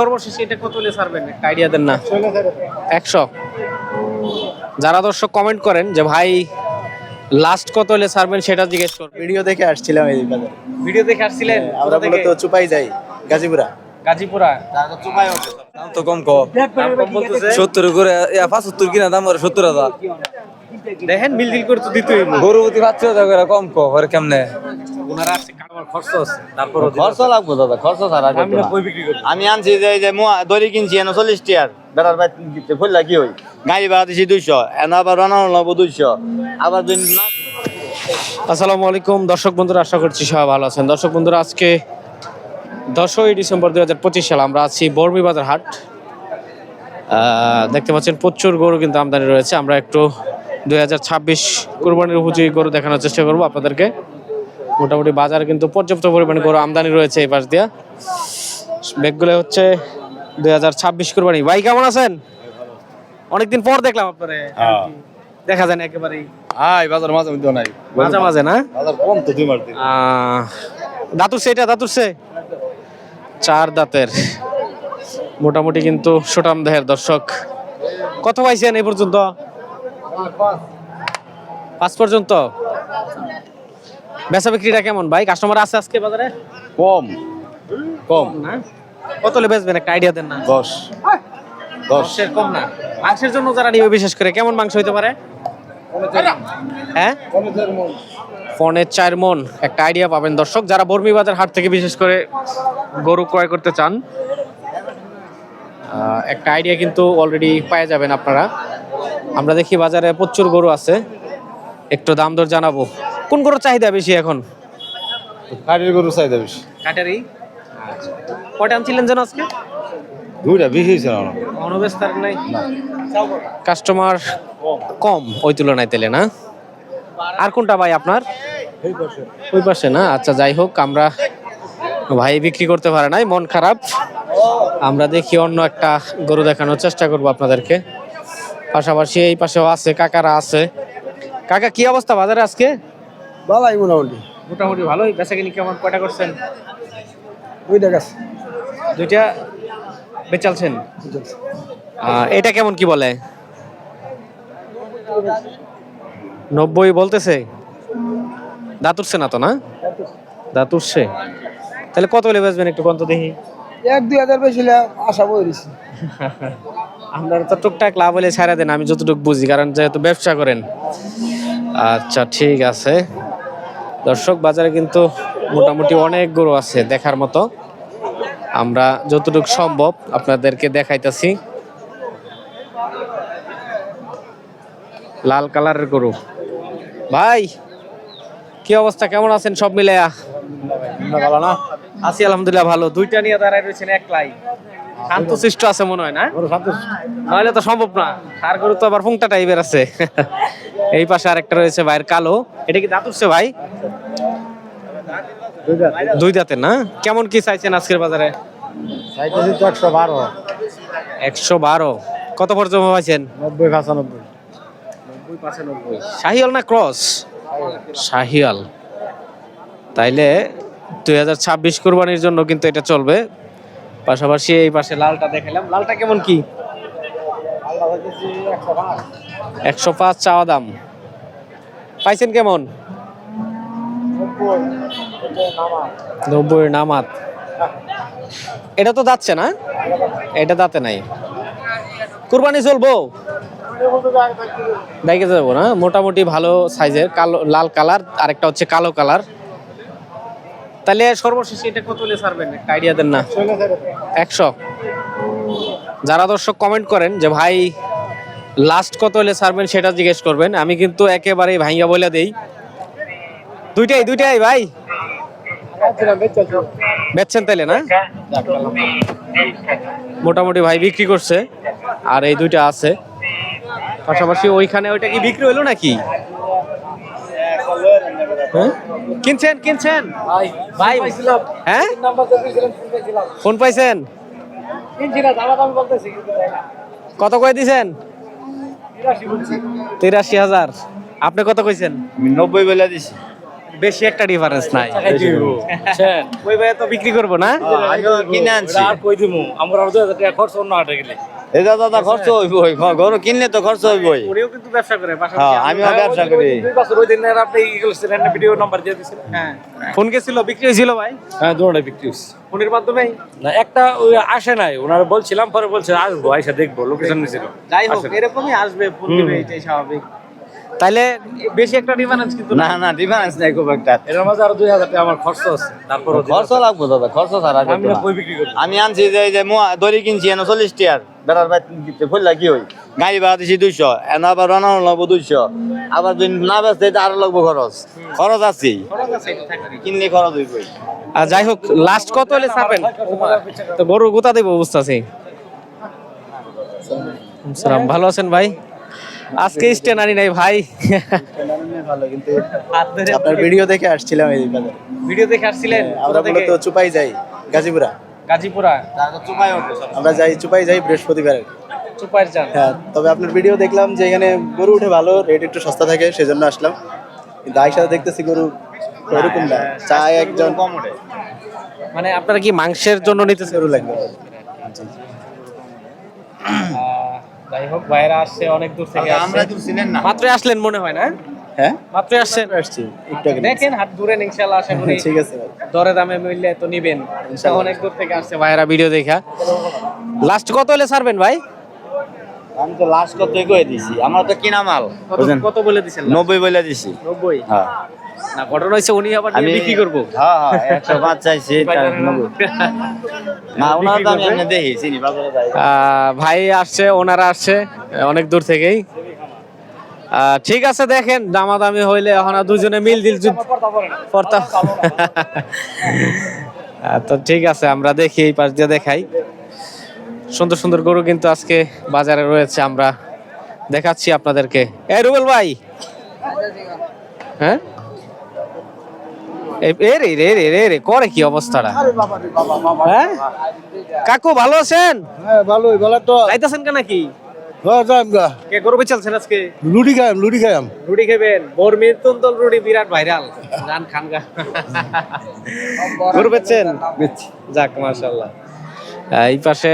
সর্বশেষ এটা কত হলে ছাড়বেন? একটা আইডিয়া দেন না। একশো। যারা দর্শক কমেন্ট করেন যে ভাই লাস্ট কত হলে ছাড়বেন সেটা জিজ্ঞেস করবেন। ভিডিও দেখে আসছিলাম এই বাজারে ভিডিও দেখে আসছিলেন? আমরা কোথা থেকে? মূলত চুপাই যাই গাজীপুরা। গাজীপুরা। দাম তো কম কম। দাম কম বলতেছে। সত্তর করে পঁচাত্তর কিনা দাম করে সত্তর হাজার। দেখেন মিল দিল করে তো দিতেই। গরুপতি পাঁচশো হাজার করে কম কম আর কেমনে? ওনারা আছে কারবার খরচ আছে তারপর খরচ লাগবো দাদা খরচ ছাড়া আমি না। কই বিক্রি করি। আমি আনছি যে যে মুয়া দড়ি কিনছি এনে চল্লিশ টিয়ার বেড়ার বাইত দিতে ফুললা কি হই? গাড়ি ভাড়া দিছি দুইশো এনে আবার রান্না লাগবো দুইশো। আবার যদি না আসসালামু আলাইকুম দর্শক বন্ধুরা আশা করছি সবাই ভালো আছেন। দর্শক বন্ধুরা আজকে দশই ডিসেম্বর দুই হাজার পঁচিশ সাল আমরা আছি বর্মি বাজার হাট। আহ, দেখতে পাচ্ছেন প্রচুর গরু কিন্তু আমদানি রয়েছে। আমরা একটু দুই হাজার ছাব্বিশ কোরবানির উপযোগী গরু দেখানোর চেষ্টা করব আপনাদেরকে। মোটামুটি বাজারে কিন্তু পর্যাপ্ত পরিমাণে গরু আমদানি রয়েছে এই পাশ দিয়া। ব্যাগগুলো হচ্ছে দুই হাজার ছাব্বিশ কোরবানি। ভাই কেমন আছেন? অনেকদিন পর দেখলাম আপনারে। দেখা যায় না একেবারেই। আয় বাজার মাঝে মধ্যে নাই। মাঝে মাঝে না? বাজার কম তো দুই মাস দিন। আহ, দাঁতুরছে এটা দাঁতুরছে চার দাঁতের। মোটামুটি কিন্তু সুটাম দেহের দর্শক। কত পাইছেন এই পর্যন্ত? পাঁচ পর্যন্ত? বেচা বিক্রিটা কেমন ভাই? কাস্টমার আছে আজকে বাজারে? কম। কম। না? কত হলে বেচবেন? একটা আইডিয়া দেন না। দশ। দশ। দশের কম না। মাংসের জন্য যারা নিবে বিশেষ করে কেমন মাংস হইতে পারে? হ্যাঁ? ফোনের চার মন। একটা আইডিয়া পাবেন দর্শক। যারা বর্মি বাজার হাট থেকে বিশেষ করে গরু ক্রয় করতে চান একটা আইডিয়া কিন্তু অলরেডি পাওয়া যাবেন আপনারা। আমরা দেখি বাজারে প্রচুর গরু আছে। একটু দাম দর জানাব। কোন গরুর চাহিদা বেশি এখন? কাঠের গরু চাইদা বেশি। কাটারি কয়টা আনছিলেন যেন আজকে? দুইটা বেশি না অনবেস্তার নাই? কাস্টমার কম ওই তুলনায় তেলে না? আর কোনটা ভাই আপনার? ওই পাশে না? আচ্ছা যাই হোক আমরা ভাই বিক্রি করতে পারে নাই মন খারাপ। আমরা দেখি অন্য একটা গরু দেখানোর চেষ্টা করব আপনাদেরকে। পাশাপাশি এই পাশেও আছে কাকারা আছে। কাকা কি অবস্থা বাজারে আজকে? বালাই মোটামুটি। মোটামুটি ভালোই। বেচা কিনি কেমন? কয়টা করছেন? দুইটা গাছ দুইটা বেচালছেন? আহ, এটা কেমন কি বলে? নব্বই বলতেছে? দাঁত উঠছে না তো না? দাঁত উঠছে। তাহলে কত হলে বেচবেন একটু কত দেখি। এক দুই হাজার বেশি আশা করিস আপনারা তো টুকটাক লাভ হলে ছাড়া দেন, আমি যতটুকু বুঝি, কারণ যেহেতু ব্যবসা করেন। আচ্ছা ঠিক আছে। দর্শক, বাজারে কিন্তু মোটামুটি অনেক গরু আছে দেখার মতো। আমরা যতটুকু সম্ভব আপনাদেরকে দেখাইতেছি। লাল কালারের গরু। ভাই, কি অবস্থা? কেমন আছেন সব না আছি আলহামদুলিল্লাহ, ভালো। দুইটা নিয়ে দাঁড়ায় রয়েছেন একলাই শান্তশিষ্ট আছে মনে হয় না? নাহলে তো সম্ভব না। আর গরু তো আবার ফুংটা টাইপের আছে। এই পাশে আরেকটা রয়েছে ভাইয়ের কালো। এটা কি ভাই? দুই না? কেমন কি চাইছেন আজকের বাজারে? চাইতেছি তো একশো বারো। একশো বারো। কত পর্যন্ত পাইছেন? নব্বই পঁচানব্বই। শাহিয়াল না ক্রস? শাহিয়াল তাইলে দুই হাজার ছাব্বিশ কোরবানির জন্য কিন্তু এটা চলবে। পাশাপাশি এই পাশে লালটা দেখালাম। লালটা কেমন কি? একশো পাঁচ চাওয়া দাম। পাইছেন কেমন? নব্বই নামাত। এটা তো যাচ্ছে না? এটা দাঁতে নাই। কুরবানি চলবো? দেখে যাব না? মোটামুটি ভালো সাইজের কালো লাল কালার, আরেকটা হচ্ছে কালো কালার। তাহলে সর্বশেষ এটা কত হলে ছাড়বেন? একটা আইডিয়া দেন না। একশো। যারা দর্শক কমেন্ট করেন যে, ভাই লাস্ট কত হলে ছাড়বেন সেটা জিজ্ঞেস করবেন। আমি কিন্তু একেবারেই ভাইয়া বলে দেই। দুইটাই দুইটাই ভাই। বেচছেন তাইলে না? মোটামুটি ভাই বিক্রি করছে। আর এই দুইটা আছে। পাশাপাশি ওইখানে ওইটা কি বিক্রি হলো নাকি? হ্যাঁ? কিনছেন কিনছেন? ভাই হ্যাঁ? ফোন পাইছেন? কত কয়ে দিছেন? তিরাশি হাজার। আপনি কত কইছেন? নব্বই বেলা দিছি। বেশি একটা ডিফারেন্স নাই। ওই ভাই তো বিক্রি করব না? কিনে আনছি। আর কই দিমু? আমরা দুই হাজার টাকা খরচ অন্য হাটে গেলে। এটা দাদা খরচ হইবই গরু কিনলে তো খরচ হইবই। উনিও কিন্তু ব্যবসা করে হ্যাঁ আমিও ব্যবসা করি। দুই বছর ওই দিন আপনি ইগুলো ছিলেন ভিডিও নাম্বার দিয়ে দিছিলেন। হ্যাঁ। ফোন গেছিল বিক্রি হয়েছিল ভাই? হ্যাঁ দুটোটা বিক্রি হচ্ছে ফোনের মাধ্যমে না একটা ওই আসে নাই ওনারা বলছিলাম পরে বলছে আসব আইসা দেখব লোকেশন নিছিল। যাই হোক এরকমই আসবে ফোন দিবে এটাই স্বাভাবিক। তাইলে বেশি একটা ডিফারেন্স কিন্তু না না ডিফারেন্স নাই খুব একটা। এটার মাঝে আরও দুই হাজার টাকা আমার খরচ আছে তারপর খরচ লাগবো দাদা খরচ ছাড়া আমি। কই বিক্রি করি আমি আনছি যে এই যে দড়ি কিনছি এনে চল্লিশ টিয়ার বেড়ার বাইর ফুললা কি হই? গাড়ি ভাড়া দিছি দুইশো এনে আবার রান্নানো লাগবো দুইশো। আবার যদি না বেচতে আরও লাগবো খরচ। খরচ আছে কিনলে খরচ হইবই আর যাই হোক লাস্ট কত হলে ছাড়বেন তো গরু গোতা দেবো অবস্থা আছে সালাম ভালো আছেন ভাই? আজকে স্ট্যান্ড আনি নাই ভাই। ভালো কিন্তু আপনার ভিডিও দেখে আসছিলাম এই বাজারে ভিডিও দেখে আসছিলেন? আমরা কোথা থেকে? মূলত চুপাই যাই গাজীপুরা। গাজীপুরা। চুপাই আমরা যাই চুপাই যাই বৃহস্পতিবার। চুপাইর যান। হ্যাঁ তবে আপনার ভিডিও দেখলাম যে এখানে গরু উঠে ভালো রেট একটু সস্তা থাকে সেজন্য আসলাম। কিন্তু আইসা দেখতেছি গরু এরকম না চায় একজন। কম ওঠে। মানে আপনারা কি মাংসের জন্য নিতেছেন? গরু লাগবে। আহ, যাই হোক ভাইরা আসছে অনেক দূর থেকে আমরা আসছে। তো ছিলেন না। মাত্র আসলেন মনে হয় না? হ্যাঁ? মাত্র আসছেন? আসছি একটু আগে দেখেন হাত দূরে ইনশাল্লাহ আশা করি। ঠিক আছে দরে দামে মিললে তো নিবেন। অনেক দূর থেকে আসছে ভাইরা ভিডিও দেখা। লাস্ট কত হলে ছাড়বেন ভাই? আমি তো লাস্ট কত কয়ে দিছি? আমার তো কিনা মাল। কত কত বলে দিছেন নব্বই বলে দিছি। নব্বই? হ্যাঁ। না ঘটনা হয়েছে উনি আবার আমি বিক্রি করব। হ্যাঁ হ্যাঁ একশো পাঁচ চাইছি না ওনার তো আমি এমনি দেখি চিনি ভাই আসছে ওনারা আসছে অনেক দূর থেকেই। ঠিক আছে দেখেন দামাদামি হইলে এখন দুজনে মিল দিল পড়তা তো ঠিক আছে আমরা দেখি এই পাশ দিয়ে দেখাই। সুন্দর সুন্দর গরু কিন্তু আজকে বাজারে রয়েছে আমরা দেখাচ্ছি আপনাদেরকে। এ রুবেল ভাই! হ্যাঁ? রে রে রে রে রে করে কি অবস্থাটা? হ্যাঁ? কাকু ভালো আছেন? হ্যাঁ ভালোই ভালো তো। যাইতেছেন কেন কি হ্যাঁ যাই আমরা কে গরু বেচালছেন আজকে? রুটি খাবেন বিরাট ভাইরাল। জান খান গা। গরু বেচছেন? যাক মাশাল্লাহ এই পাশে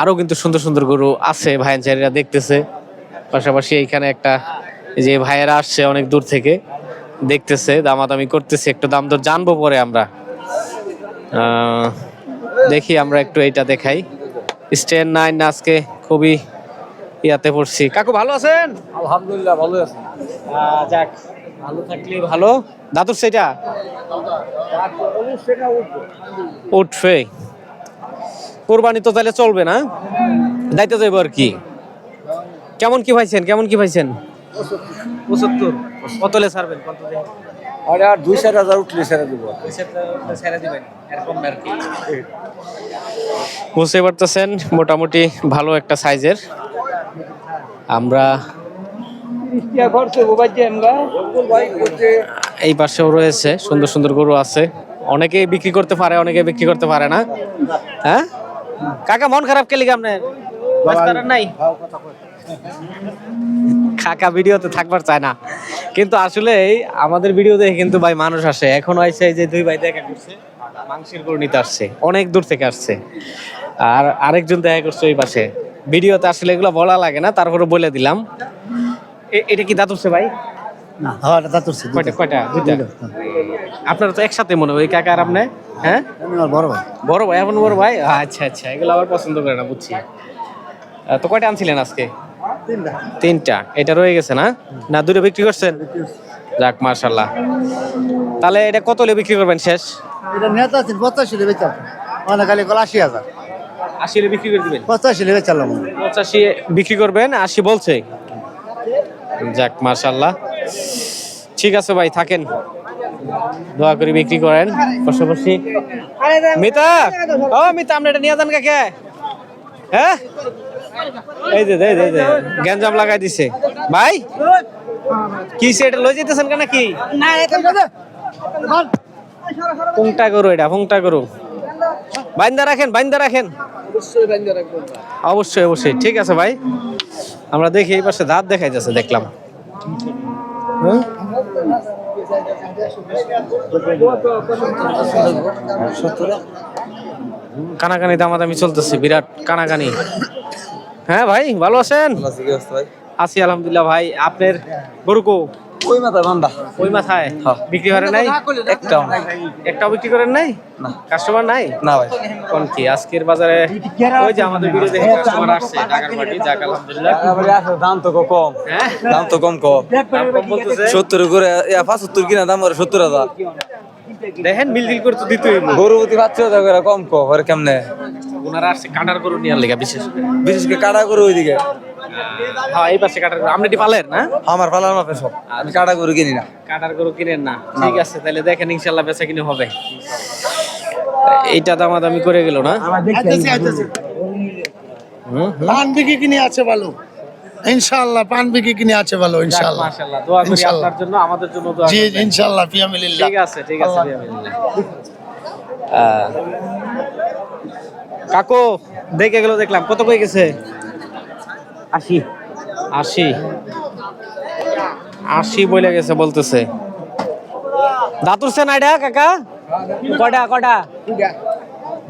আরও কিন্তু সুন্দর সুন্দর গরু আছে ভাইয়ানচারীরা দেখতেছে। পাশাপাশি এইখানে একটা যে ভাইয়েরা আসছে অনেক দূর থেকে। দেখতেছে দামাদামি করতেছে একটু দাম দর জানব পরে আমরা। দেখি আমরা একটু এইটা দেখাই। স্ট্যান্ড নাইন আজকে খুবই ইয়াতে পড়ছি। কাকু ভালো আছেন? আলহামদুলিল্লাহ ভালো আছে। আহ, যাক ভালো থাকলে ভালো। দাদুর সেটা? উঠবে। কোরবানি তো তাহলে চলবে না? দায়িত্ব যাইব আর কি। কেমন কি পাইছেন কেমন কি পাইছেন? পঁচাত্তর। কতলে ছাড়বেন? কত? আরে আর দুই চার হাজার উঠলে ছেড়ে দেবো ছেড়ে দিবেন এরকম আর কি। বুঝতে পারতেছেন মোটামুটি ভালো একটা সাইজের। আমরা এই পাশেও রয়েছে সুন্দর সুন্দর গরু আছে। অনেকেই বিক্রি করতে পারে অনেকে বিক্রি করতে পারে না। হ্যাঁ? কাকা মন খারাপ কে লিখে আপনার? নাই? কাকা ভিডিওতে থাকবার চায় না। কিন্তু আসলে আমাদের ভিডিও দেখে কিন্তু ভাই মানুষ আসে। এখন আইসে এই যে দুই ভাই দেখা করছে মাংসের গরু নিতে আসছে অনেক দূর থেকে আসছে। আর আরেকজন দেখা করছে ওই পাশে। ভিডিওতে আসলে এগুলো বলা লাগে না তারপরে বলে দিলাম। এটা কি দাঁতুরছে ভাই? না হ্যাঁ দাদা কয়টা কয়টা? দুইটা। আপনারা তো একসাথে মনে হয় ওই কাকা আর আপনি হ্যাঁ? বড় ভাই। বড় ভাই এখন বড় ভাই? আচ্ছা আচ্ছা এগুলো আবার পছন্দ করে না বুঝছি। তো কয়টা আনছিলেন আজকে? তিনটা। এটা রয়ে গেছে না? না দুটো বিক্রি করছেন? যাক মার্শাল্লাহ তাহলে এটা কত হলে বিক্রি করবেন শেষ? এটা নেতা আছেন পঁচাশি মানে খালি কল আশি হাজার। আশি হলে বিক্রি করে দিবেন? পঁচাশি পঁচাশি বিক্রি করবেন আশি বলছে। যাক মার্শাল্লাহ ঠিক আছে ভাই থাকেন। দোয়া করে বিক্রি করেন পাশাপাশি। মিতা! ও মিতা আপনি এটা নিয়ে যান কাকে? হ্যাঁ? এই যে এই যে গ্যাঞ্জাম লাগাই দিছে। ভাই, কি সে এটা লই যেতেছেন কেন কি পুংটা করু এটা পুংটা করু বাইন্দা রাখেন বাইন্দা রাখেন। অবশ্যই অবশ্যই। ঠিক আছে ভাই। আমরা দেখি এই পাশে দাঁত দেখাই যাচ্ছে দেখলাম। হ্যাঁ? কানাকানি দামাদামি চলতেছে, বিরাট কানাকানি। হ্যাঁ ভাই ভালো আছেন? আছে আলহামদুলিল্লাহ ভাই। আপনার গরু কো? ওই মাথা বান্দা। ওই মাথায়? হ্যাঁ। বিক্রি করে নাই? একটাও একটাও বিক্রি করেন নাই? না। কাস্টমার নাই? না ভাই। কোন কি আজকের বাজারে ওই যে আমাদের ভিডিও দেখে কাস্টমার আসছে ঢাকার মাটি যাক আলহামদুলিল্লাহ। আছে দাম তো কম। হ্যাঁ? দাম তো কম কম। সত্তর করে পাঁচাত্তর কিনা দাম করে সত্তর হাজার। দেখেন মিল দিল করে তো দিতেই হবে। গরু প্রতি টাকা করে কম ক ওর কেমনে? ওনারা আসছে কাটার গরু নিয়ে লেগা বিশেষ করে। বিশেষ করে কাটা গরু ওইদিকে। হ্যাঁ এই পাশে কাটার গরু। আপনি এটি পালেন না? আমার পালার মাপে সব। আমি কাটা গরু কিনি না। কাটার গরু কিনেন না? ঠিক আছে তাহলে দেখেন ইনশাল্লাহ বেচা কিনে হবে। এইটা দামাদামি করে গেল না? আইতেছে, আইতেছে। পান বিক্রি কিনে আছে ভালো। ইনশাআল্লাহ পান বিক্রি কিনে আছে ভালো ইনশাআল্লাহ মাশাআল্লাহ দোয়া করি আপনার জন্য আমাদের জন্য দোয়া জি ইনশাআল্লাহ ফিয়ামিলিল্লাহ ঠিক আছে ঠিক আছে বিয়ামিল্লাহ। কাকু দেখে গেল দেখলাম। কত কই গেছে? আশি। আশি। আশি বলে গেছে বলতেছে। দাঁতুরছে না এটা কাকা? কটা কটা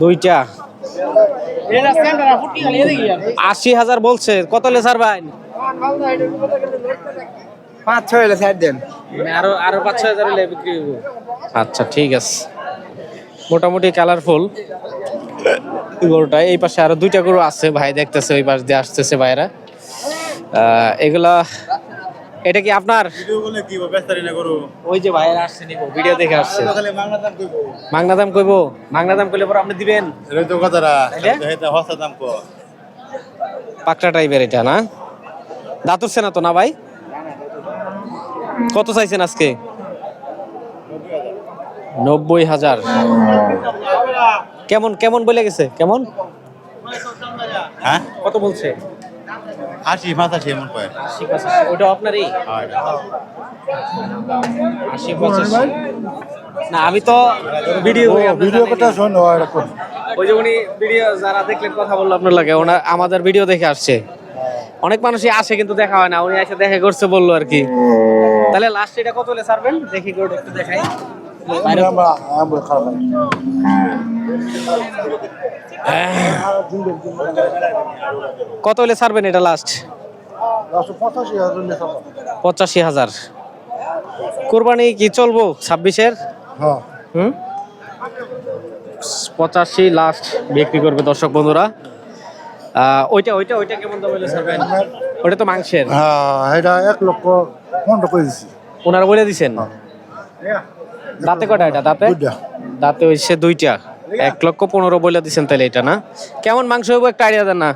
দুইটা। আশি হাজার বলছে। কত লেসার ভাই? পাঁচ ছয় হলে সাইড দেন। আরও আরও পাঁচ ছয় হাজার হলে বিক্রি আচ্ছা ঠিক আছে। মোটামুটি কালারফুল। গরুটা এই পাশে আরও দুইটা গরু আছে ভাই দেখতেছে ওই পাশ দিয়ে আসতেছে ভাইরা এগুলা এটা কি আপনার? ওই যে ভাইরা আসছে নিব ভিডিও দেখে আসছে। মাংনা দাম কইব। মাংনা দাম কইলে পরে আপনি দিবেন? পাকড়া টাইপের এটা না? দাঁতুরছে না তো না ভাই? কত চাইছেন আজকে? নব্বই হাজার। কেমন কেমন বলে গেছে? কেমন? হ্যাঁ? কত বলছে? আশি পঁচাশি এমন কয় আশি পঁচাশি। ওটা আপনারই? আশি পঁচাশি। না আমি তো ভিডিও ভিডিও কথা শোনো ওই যে উনি ভিডিও যারা দেখলেন কথা বলল আপনার লাগে ওনা আমাদের ভিডিও দেখে আসছে। অনেক মানুষই আসে কিন্তু দেখা হয় না। উনি এসে দেখা করছে বলল আর কি। তাহলে লাস্ট এটা কত হলে ছাড়বেন? দেখি করে একটু দেখাই। কত হলে ছাড়বেন এটা লাস্ট পঁচাশি হাজার কোরবানি কি চলবো ছাব্বিশের? হুম? পঁচাশি লাস্ট বিক্রি করবে দর্শক বন্ধুরা। ওইটা ওইটা ওইটা কেমন দাম হলে ছাড়বেন? ওটা তো মাংসের। হ্যাঁ এটা এক লক্ষ পনেরো করে দিছি। ওনারা বলে দিছেন? দাঁতে কটা এটা? দাঁতে। দাঁতে হইছে দুইটা। এক লক্ষ পনেরো বলে দিচ্ছেন তাহলে এটা না? কেমন মাংস হইব একটা আইডিয়া দেন না?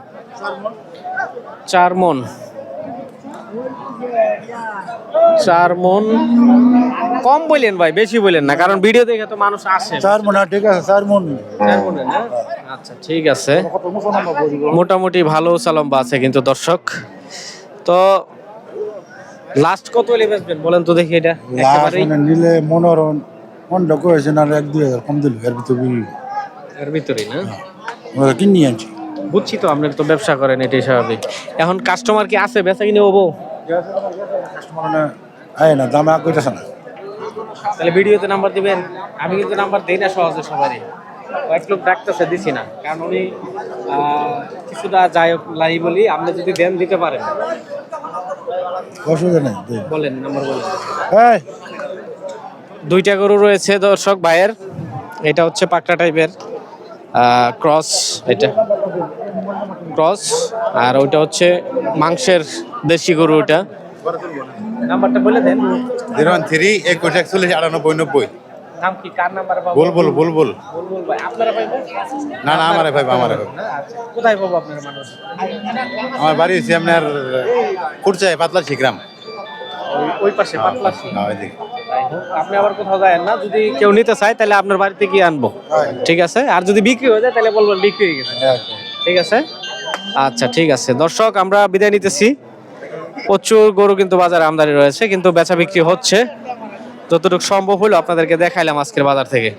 চার মন চার মন কম বললেন ভাই বেশি বললেন না কারণ ভিডিও দেখে তো মানুষ আসে। চার মন ঠিক আছে চার মন চার মনে আচ্ছা ঠিক আছে। মোটামুটি ভালো চালম্বা আছে কিন্তু দর্শক। তো লাস্ট কত হলে বেচবেন? বলেন তো দেখি এটা একেবারেই মানে নিলে মনোরম পনেরো করেছেন আর এক দুই হাজার কম দিল এর ভিতরে এর ভিতরেই না? ওরা কিনি আনছি। বুঝছি তো আপনার তো ব্যবসা করেন এটাই স্বাভাবিক। এখন কাস্টমার কি আছে? বেচা কিনে হব? মানে আয় না দামে আগ কইতেছে না। তাহলে ভিডিওতে নাম্বার দিবেন। আমি কিন্তু নাম্বার দেই না সহজে সবারই। কয়েক লোক ডাকতেছে দিছি না। কারণ উনি কিছুটা যাই লাই বলি আপনি যদি দেন দিতে পারেন। অসুবিধা নেই বলেন নাম্বার বলেন। দুইটা গরু রয়েছে দর্শক ভাইয়ের। এটা হচ্ছে পাকড়া টাইপের ক্রস এটা। ক্রস আর ওইটা হচ্ছে মাংসের দেশি গরু ওটা নাম্বারটা বলে দেন। জিরো ওয়ান থ্রি একুশ একচল্লিশ আটানব্বই নব্বই। নাম কি? কার নাম্বার পাবো বুলবুল বুলবুল। বুলবুল ভাই আপনারা না না আমারে ভাই আমারে আচ্ছা। কোথায় পাবো আপনার মানুষ? আমার বাড়ি হচ্ছে আপনার কুরচায় পাতলা শিখরাম ওই- পাশে হ্যাঁ। যাই হোক, আপনি আবার কোথাও যায় না। যদি কেউ নিতে চায় তাহলে আপনার বাড়িতে গিয়ে আনব। ঠিক আছে? আর যদি বিক্রি হয়ে যায় তাহলে বলবেন বিক্রি হয়ে গেছে। ঠিক আছে? আচ্ছা ঠিক আছে। দর্শক আমরা বিদায় নিতেছি। প্রচুর গরু কিন্তু বাজারে আমদানি রয়েছে কিন্তু বেচা বিক্রি হচ্ছে। যতটুকু সম্ভব হলো আপনাদেরকে দেখাইলাম আজকের বাজার থেকে।